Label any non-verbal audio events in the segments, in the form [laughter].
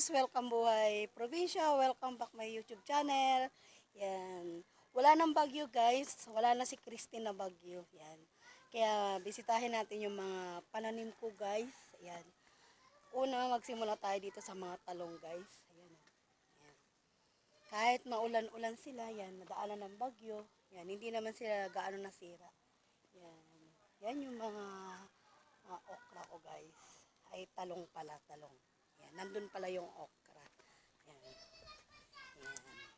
guys, welcome buhay probinsya, welcome back my YouTube channel. Yan. Wala nang bagyo guys, wala na si Christine na bagyo. Yan. Kaya bisitahin natin yung mga pananim ko guys. Yan. Una, magsimula tayo dito sa mga talong guys. Ayan. Yan. Kahit maulan-ulan sila, yan, nadaanan ng bagyo. Yan, hindi naman sila gaano nasira. Yan. Yan yung mga mga okra ko guys. Ay talong pala, talong. Yan, nandun pala yung okra. Yan. Yan. Yan.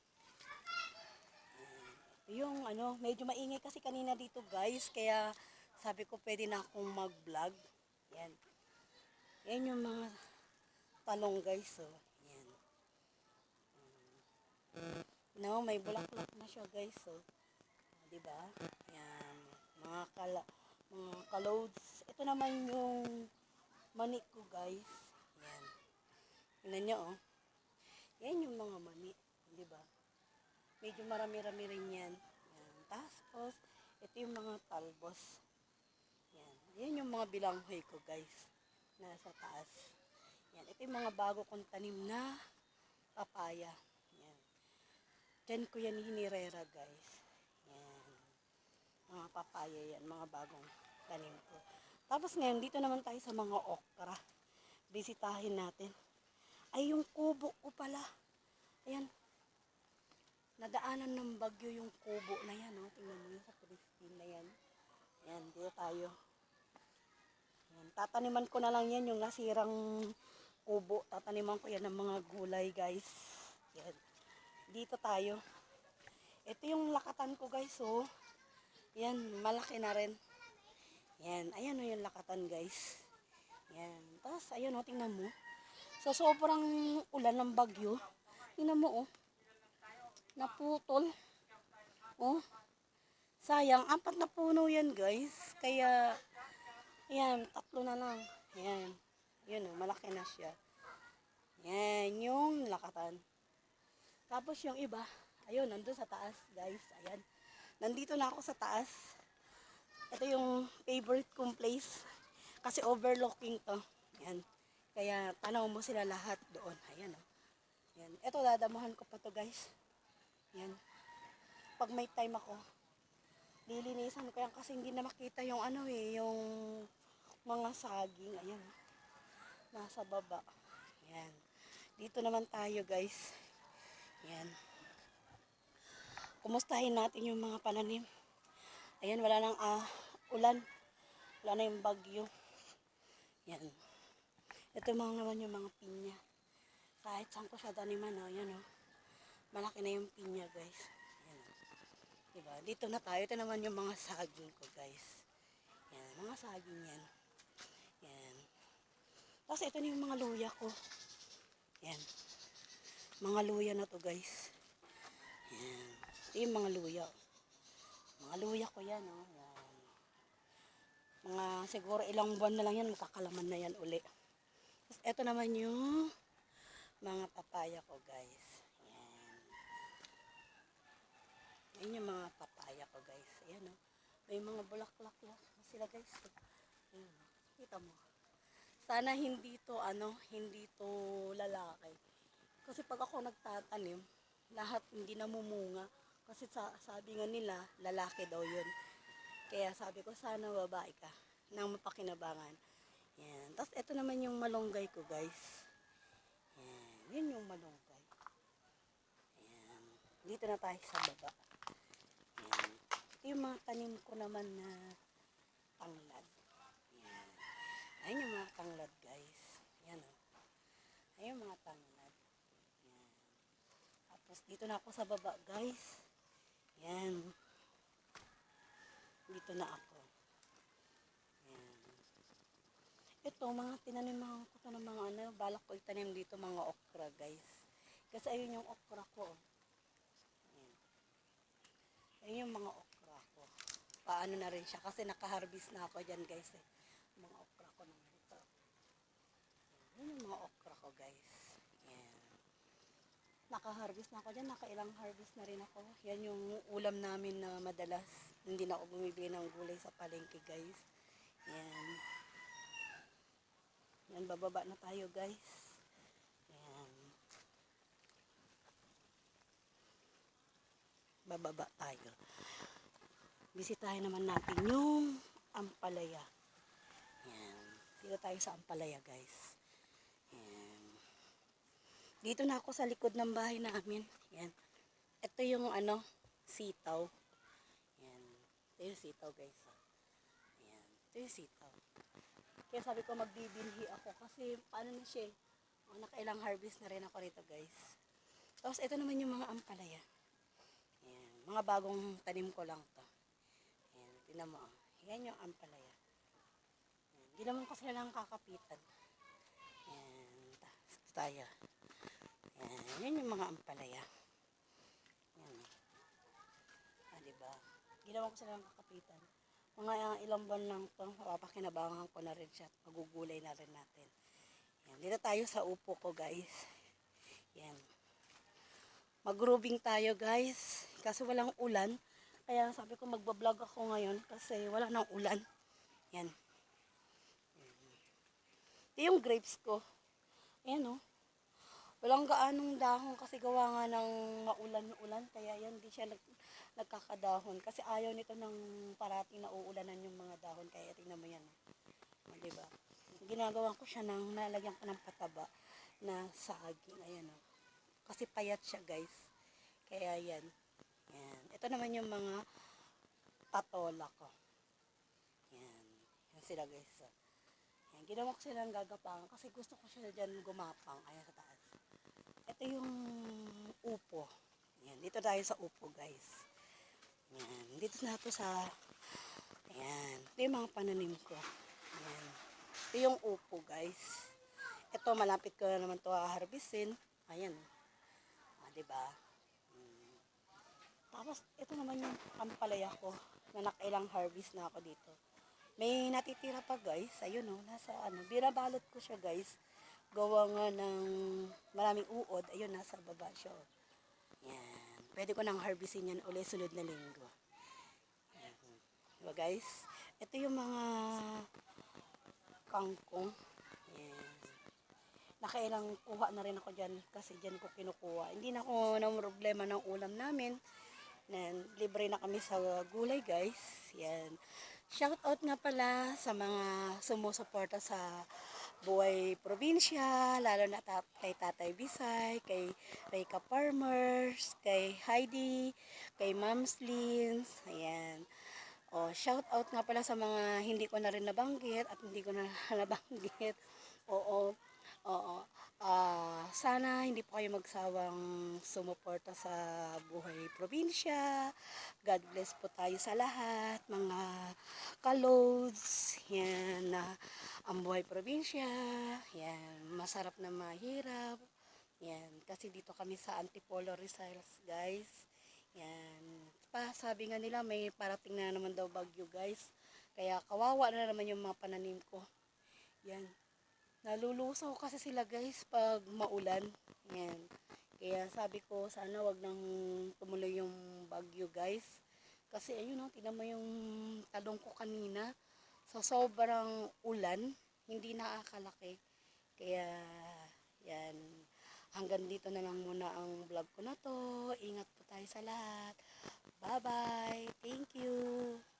Ito yung ano, medyo maingay kasi kanina dito guys, kaya sabi ko pwede na akong mag-vlog. Yan. Yan yung mga talong guys, oh. Yan. No, may bulaklak na siya guys, oh. Ah, Di ba? Yan. Mga kala mga kaloads. Ito naman yung manik ko guys. Tingnan nyo oh. Yan yung mga mani. Di ba? Medyo marami-rami rin yan. Yan. Tapos, ito yung mga talbos. Yan. Yan yung mga bilanghoy ko guys. Nasa taas. Yan. Ito yung mga bago kong tanim na papaya. Yan. Diyan ko yan hinirera guys. Yan mga papaya yan, mga bagong tanim ko. Tapos ngayon, dito naman tayo sa mga okra. Bisitahin natin. Ay, yung kubo ko pala. Ayan. Nadaanan ng bagyo yung kubo na yan. Oh. Tingnan mo yun sa Christine na yan. Ayan, dito tayo. Ayan, tataniman ko na lang yan yung nasirang kubo. Tataniman ko yan ng mga gulay, guys. Yan. Dito tayo. Ito yung lakatan ko, guys, oh. Yan, malaki na rin. Yan, ayan o yung lakatan guys. Yan, tapos ayun o, tingnan mo. Sa sobrang ulan ng bagyo, tingnan mo o. Naputol. O, sayang, apat na puno yan guys. Kaya, yan, tatlo na lang. Yan, yun o, malaki na siya. Yan, yung lakatan. Tapos yung iba, ayun, nandun sa taas guys. Ayan. Nandito na ako sa taas. Ito yung favorite kong place. Kasi overlooking to. Yan. Kaya tanaw mo sila lahat doon. Ayan o. Yan. Ito dadamuhan ko pa to guys. Yan. Pag may time ako, lilinisan ko yan kasi hindi na makita yung ano eh, yung mga saging. Ayan. oh. Nasa baba. Yan. Dito naman tayo guys. Yan kumustahin natin yung mga pananim. Ayan, wala nang ah, ulan. Wala na yung bagyo. Yan. Ito mga naman yung mga pinya. Kahit saan ko siya taniman, oh, yan oh. Malaki na yung pinya, guys. Yan. Diba? Dito na tayo. Ito naman yung mga saging ko, guys. Yan, mga saging yan. Yan. Tapos ito na yung mga luya ko. Yan. Mga luya na to, guys. Yan. Ito yung mga luya. Mga luya ko yan, oh. Mga siguro ilang buwan na lang yan, makakalaman na yan uli. Tapos ito naman yung mga papaya ko, guys. Yan. Yan yung mga papaya ko, guys. Ayan, oh. May mga bulaklak lang sila, guys. Ayan, oh. Kita mo. Sana hindi to, ano, hindi to lalaki. Kasi pag ako nagtatanim, lahat hindi namumunga. Kasi sa, sabi nga nila, lalaki daw yun. Kaya sabi ko, sana babae ka nang mapakinabangan. Yan. Tapos ito naman yung malunggay ko, guys. Yan. Yun yung malunggay. Yan. Dito na tayo sa baba. Yan. Ito yung mga tanim ko naman na tanglad. Yan. Ayun yung mga tanglad, guys. Yan o. Ayun yung mga tanglad. Yan. Tapos dito na ako sa baba, guys. Yan. Dito na ako. Yan. Ito, mga tinanimahan ko to ng mga ano, balak ko itanim dito mga okra, guys. Kasi ayun yung okra ko. oh. Yan. Ayun yung mga okra ko. Paano na rin siya, kasi nakaharvest na ako dyan, guys. Eh. Mga okra ko na ito. Yan yung mga okra ko, guys. Yan naka-harvest na ako dyan, nakailang harvest na rin ako. Yan yung ulam namin na madalas. Hindi na ako bumibili ng gulay sa palengke, guys. Yan. Yan, bababa na tayo guys. Ayan. Bababa tayo. Bisitahin naman natin yung Ampalaya. Ayan. Dito tayo sa Ampalaya guys. Ayan. Dito na ako sa likod ng bahay namin. Ayan. Ito yung ano, sitaw. Ayan. Ito yung sitaw guys. Ah. Ayan. Ito yung sitaw. Kaya sabi ko magbibinhi ako kasi paano na siya. Oh, nakailang harvest na rin ako rito, guys. Tapos ito naman yung mga ampalaya. Yan. Mga bagong tanim ko lang to. Yan. Tingnan mo. oh. Yung ampalaya. Yan. Hindi naman ko sila lang kakapitan. Yan. Ta- Tayo. Yan. Yan yung mga ampalaya. Yan. Ah, diba? Ginawa ko sila ng kakapitan. Mga ilang buwan lang to, mapapakinabangan ko na rin siya. at Magugulay na rin natin. Yan. Dito tayo sa upo ko, guys. Yan. Mag-grooving tayo, guys. Kasi walang ulan. Kaya sabi ko magbablog ako ngayon kasi wala nang ulan. Yan. Ito yung grapes ko. Ayan, oh. Walang gaanong dahon kasi gawa nga ng maulan-ulan. Kaya yan, di siya nag, nagkakadahon. Kasi ayaw nito ng parating na uulanan yung mga dahon. Kaya tingnan mo yan. Oh. O, diba? Ginagawa ko siya ng nalagyan ko ng pataba na saging. Ayan, oh. Kasi payat siya, guys. Kaya yan. Yan. Ito naman yung mga patola ko. Yan. Yan sila, guys. oh. Yan. Ginawa ko silang gagapangan kasi gusto ko siya dyan gumapang. Ayan sa taas. Ito yung upo. Yan. Dito tayo sa upo, guys. Yan. Dito na to sa... Ayan. Ito yung mga pananim ko. Ayan. Ito yung upo, guys. Ito, malapit ko na naman to harvestin. Ayan. Ah, diba? Hmm. Tapos, ito naman yung ampalaya ko na nakailang harvest na ako dito. May natitira pa guys. Ayun oh, nasa ano. Binabalot ko siya guys. Gawa nga ng maraming uod. Ayun, nasa baba siya. oh. Yan. Pwede ko nang harvestin yan ulit sunod na linggo. Yan. Diba guys? Ito yung mga kangkong. Yan. Nakailang kuha na rin ako dyan kasi dyan ko kinukuha. Hindi na ako ng problema ng ulam namin. Nan, libre na kami sa gulay guys. Yan. Shout out nga pala sa mga sumusuporta sa Buhay Probinsya, lalo na tat kay Tatay Bisay, kay Reyka Farmers, kay Heidi, kay Mams Lins, ayan. O, shout out nga pala sa mga hindi ko na rin nabanggit at hindi ko na [laughs] nabanggit. Oo, oo. Ah, sana hindi po kayo magsawang sumuporta sa buhay probinsya. God bless po tayo sa lahat, mga kalods. Yan, na ang buhay probinsya. Yan, masarap na mahirap. Yan, kasi dito kami sa Antipolo Rizals, guys. Yan. Pa, sabi nga nila may parating na naman daw bagyo, guys. Kaya kawawa na naman yung mga pananim ko. Yan. Nalulusaw kasi sila guys pag maulan. Yan. Kaya sabi ko sana wag nang tumuloy yung bagyo guys. Kasi ayun no, tingnan mo yung talong ko kanina. Sa sobrang ulan, hindi nakakalaki. Kaya yan. Hanggang dito na lang muna ang vlog ko na to. Ingat po tayo sa lahat. Bye-bye.